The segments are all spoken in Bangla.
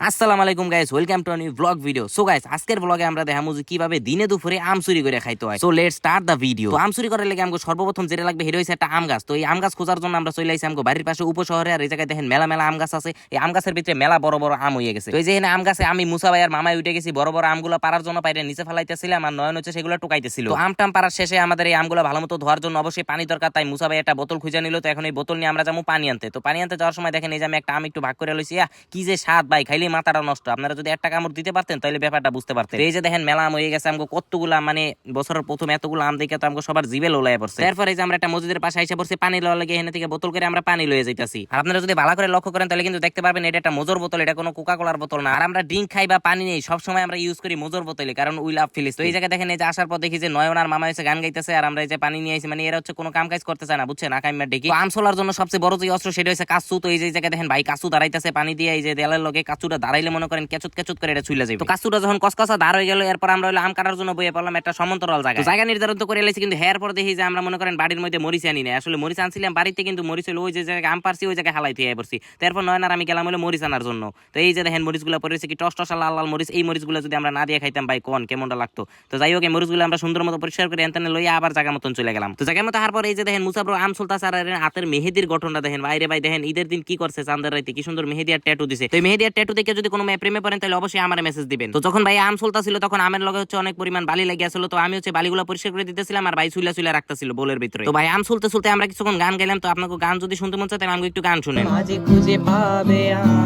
আসসালামু আলাইকুম guys welcome to new vlog video so guys আজকের ব্লগে আমরা দেখামু যে কীভাবে দিনে দুপুরে আম চুরি করে খাইতে হয়। So let's start the video তো, আম চুরি করার লেগে আমাকে সর্বপ্রথম যেটা লাগবে হিরো হইছে একটা আম গাছ। তো, এই আম গাছ খোঁজার জন্য আমরা চলে আইছি আমাকে বাড়ির পাশে, উপশহরে। আর এই জায়গায় দেখেন মেলা মেলা আম গাছ আছে। এই আম গাছের ভিতরে মেলা বড় বড় আম হয়ে গেছে। তো, এই যে আম গাছে আমি মুসা ভাই আর মামাই উঠে গেছি। বড় বড় আমগুলো পারার জন্য পাইরে নিচে ফেলাইতেছিলাম আর নয়ন হচ্ছে সেগুলো টুকাইতেছিল। তো, আম টাম পারার শেষে আমাদের এই আমগুলো ভালো মতো ধোয়ার জন্য অবশ্যই পানি দরকার। তাই মুসা ভাই একটা বোতল খুঁজে নিল। তো, এখন এই বোতল নিয়ে আমরা যাব পানি আনতে। তো, পানি আনতে যাওয়ার সময় দেখেন এই যে আমি একটা আম একটু ভাগ করে লইছি। কি যে স্বাদ ভাই খাইলেই মাথাটা নষ্ট। আপনারা যদি একটা কামড় দিতে পারতেন, তাহলে ব্যাপারটা বুঝতে পারতেন। এই যে দেখেন মেলা আম হয়ে গেছে আমাকে কতগুলা মানে বছরের প্রথম এতগুলো আম দেখে তো আমাকে সবার জিবে লোলায় পড়ছে। তারপরে যে আমরা একটা মসজিদের পাশে এসে পড়ছি, পানি লওয়ার লাগে এখানে থেকে বোতল করে আমরা পানি লয়ে যাইতাছি। আর আপনারা যদি ভালো করে লক্ষ্য করেন, তাহলে কিন্তু দেখতে পারবেন এটা একটা মোজর বোতল, এটা কোনো কোকা কোলার বোতল না। আর আমরা ড্রিঙ্ক খাই বা পানি নেই, সবসময় আমরা ইউজ করি মোজর বোতলে, কারণ উই লাভ ফিলিস তো এই জায়গায় দেখেন, এই যে আসার পর দেখি যে নয়ন আর মামা এসে গান গাইতেছে, আর আমরা এই যে পানি নিয়ে আইছি মানে এরা হচ্ছে কোনো কাম কাজ করতে চায় না, বুঝছেন? আকাইমার ডেকে। আম সোলার জন্য সবচেয়ে বড় যে অস্ত্র সেটা হচ্ছে কাসু। তো এই যে জায়গায় দেখেন, ভাই কাসু দাঁড়াইতেছে, পানি দিয়ে এই যে দেয়ালের লগে কাচুটা দাঁড়াইলে মনে করেন কেচুত কেচুত করে এটা চলে যাবে তো কাসুটা যখন কসকসা দাঁড় হয়ে গেল, এরপর আমরা হলো আম কাটার জন্য বইয়ে পড়লাম একটা সমান্তরাল জায়গা জায়গা নির্ধারণ তো করে এলাইছি, কিন্তু হেয়ার পর দেখি যে আমরা মনে করেন বাড়ির মধ্যে মরিচ আনি না আসলে মরিচ আনছিলাম বাড়িতে, কিন্তু মরিচ হলো ওই যে জায়গায় আম পারছি, ওই জায়গায় হালাই দিয়ে পড়ছি। তারপর আর আমি গেলাম হলো মরিচ আনার জন্য। তো এই যে দেখেন মরিচগুলো পড়েছে কি, টস টসা লাল লাল মরিচ, এই মরিচগুলো যদি আমরা না দিয়ে খাইতাম, ভাই কোন, কেমনটা লাগতো? তো যাই হোক, এই মরিচগুলো আমরা সুন্দর মতো পরিষ্কার করে এনতেনে লইয়া আবার জায়গা মতন চলে গেলাম। তো জায়গা মতো হার পর এই যে দেখেন মুসাফর আম সুলতা স্যার হাতের মেহেদির গঠনটা দেখেন। বাইরে ভাই দেখেন, ঈদের দিন কি করছে চান্দের রাইতে? কি সুন্দর মেহেদি আর ট্যাটু দিছে। তো এই মেহেদি আর ট্যাটু দেখে যদি কোনো মেয়ে প্রেমে পড়েন তাহলে অবশ্যই আমার মেসেজ দিবেন। তো যখন ভাই আম সুলতা ছিল তখন আমের লগে হচ্ছে অনেক পরিমাণ বালি লাগিয়ে আসলো তো আমি হচ্ছে বালিগুলো পরিষ্কার করে দিতেছিলাম আর ভাই সুইলা সুইলা রাখতেছিল বোলের ভিতরে। তো ভাই আম সুলতে সুলতে আমরা কিছুক্ষণ গান গাইলাম। তো আপনাকে গান যদি শুনতে মন চায় তাহলে আমাকে একটু গান শুনেন। মাঝে খুঁজে পাবে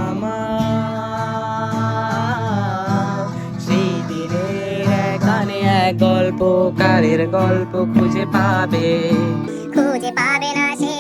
আমার। সেই দিনের এক গানে এক গল্প খুঁজে পাবে। খুঁজে পাবে না সেই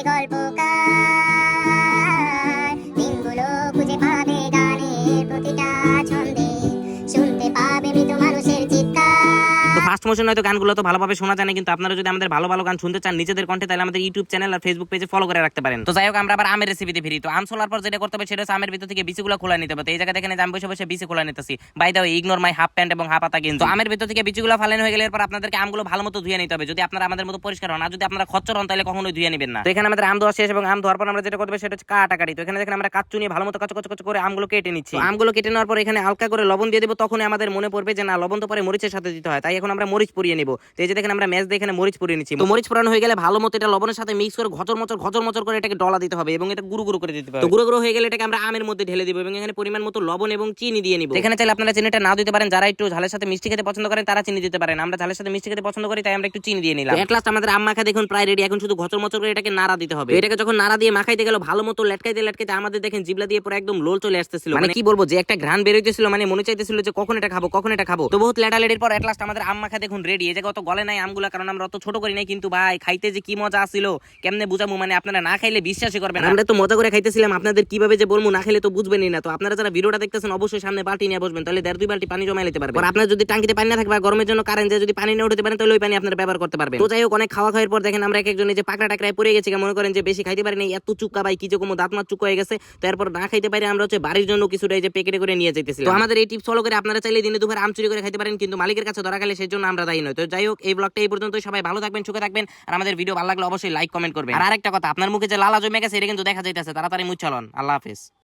মোশন হয়তো গানগুলো তো ভালোভাবে শোনা যায় না কিন্তু আপনারা যদি আমাদের ভালো ভালো গান শুনতে চান নিজেদের কণ্ঠে তাহলে আমাদের ইউটিউব চ্যানেল আর ফেসবুক পেজে ফলো করে রাখতে পারেন। তো যাই হোক আমরা আবার আমের রেসিপিতে ফিরি। তো আম সোলার পর যেটা করতে হবে সেটা হচ্ছে আমের ভিতর থেকে বিচিগুলো খোলা নিতে হবে। তো এই জায়গা দেখেন আমি বসে বসে বিচি খোলা নিতেছি। By the way ignore my half pant এবং হাফ পাতা কিন্তু। আমের ভিতর থেকে বিচিগুলো ফালানো হয়ে গেলে এরপর আপনাদেরকে আমগুলো ভালো মতো ধুয়ে নিতে হবে। যদি আপনারা আমাদের মতো পরিষ্কার হন আর যদি আপনারা খচ্চর হন তাহলে কখনোই ধুয়ে নেবেন না। তো এখানে আমাদের আম ধোয়া শেষ এবং আম ধোয়ার পর আমরা যেটা করতে হবে সেটা হচ্ছে কাটাকাটি তো এখানে দেখেন আমরা কাচ্চু নিয়ে ভালো মতো কাচু কাচু কাচু করে আমগুলো কেটে নিচ্ছি। আমগুলো কেটে নেওয়ার পর এখানে হালকা করে লবণ দিয়ে দেবো। তখনই আমাদের মনে পড়বে যে না লবণ তো পরে মরিচের সাথে দিতে হয়। তাই এখন আমরা মরিচ পুড়িয়ে নিব। তো এই যে দেখেন আমরা ম্যাচ এখানে মরিচ পুড়িয়ে নিচ্ছি। তো মরিচ পুরানো হয়ে গেলে ভালো মতো এটা লবণের সাথে মিক্স করে ঘচর মচর ঘচর মচর করে এটাকে ডলা দিতে হবে এবং এটা গুরু গুরু করে দিতে হবে। তো গুঁড়ো গুঁড়ো হয়ে গেলে এটাকে আমরা আমের মধ্যে ঢেলে দিব এবং এখানে পরিমাণ মতো লবণ এবং চিনি দিয়ে নিব। এখানে চাইলে আপনারা চিনিটা না দিতে পারেন, যারা একটু ঝালের সাথে মিষ্টি খেতে পছন্দ করেন তারা চিনি দিতে পারেন। আমরা ঝালের সাথে মিষ্টি খেতে পছন্দ করি, তাই আমরা একটু চিনি দিয়ে নিলাম। এট লাস্ট আমাদের আম মাখা দেখুন প্রায় রেডি এখন শুধু ঘচর মচর করে এটাকে নাড়া দিতে হবে। এটাকে যখন নাড়া দিয়ে মাখাইতে গেল, ভালো মতো লেটকাইতে লেটকাইতে আমাদের দেখেন জিবলা দিয়ে পুরো একদম লোল চলে আসতেছিল। মানে কি বলব, যে একটা ঘ্রাণ বেরোইতেছিল মানে মনে চাইতেছিল যে কখন এটা খাব, কখন এটা খাব। তো বহুত লেটালেটির পর এট লাস্ট আমাদের আম মাখা দেখুন রেডি এই জায়গা অত গলে নাই আমগুলা, কারণ আমরা অত ছোট করি নাই, কিন্তু ভাই, খাইতে যে কি মজা আসছিল কেমনে বুঝাবো? মানে আপনারা না খাইলে বিশ্বাসই করবেন আমরা তো মজা করে খাইতেছিলাম, আপনাদের কীভাবে যে বলব, না খাইলে তো বুঝবেনই না। তো আপনারা যারা ভিডিওটা দেখতেছেন, অবশ্যই সামনে বালতি নিয়ে বসবেন, তাহলে দেড় দুই বালতি পানি জমা নিতে পারবেন। আপনার যদি টাঙ্কিতে পানি না থাকবে আর গরমের জন্য কারেন্ট যদি পানি না উঠতে পারেন, তাহলে ওই পানি আপনারা ব্যবহার করতে পারবেন। তো যাই হোক, অনেক খাওয়া খাওয়ার পর দেখেন আমরা এক একজনে যে পাকড়া টাকরায় পড়ে গেছি মনে করেন যে বেশি খাইতে পারি না এত চুক্কা ভাই, কি যে কোনো দাঁত মাত চুক্কা হয়ে গেছে। তারপর না খাইতে পারি, আমরা হচ্ছে বাড়ির জন্য কিছুটা এই যে প্যাকেটে করে নিয়ে যাইতেছিলাম। তো আমাদের এই টিপস ফলো করে আপনারা চাইলে দিনে দুপুরে আম চুরি করে খাইতে পারেন, কিন্তু মালিকের কাছে ধরা গেলে সেই জন্য আমরা দায়ী নয় তো যাই হোক, এই ব্লগটা এই পর্যন্ত সবাই ভালো থাকবেন, সুখে থাকবেন। আর আমাদের ভিডিও ভালো লাগলে অবশ্যই লাইক কমেন্ট করবেন। আর আরেকটা কথা, আপনার মুখে যে লালা জমে গেছে, এটা কিন্তু দেখা যাইতেছে। তাড়াতাড়ি মুচ্ছলন আল্লাহ হাফেজ।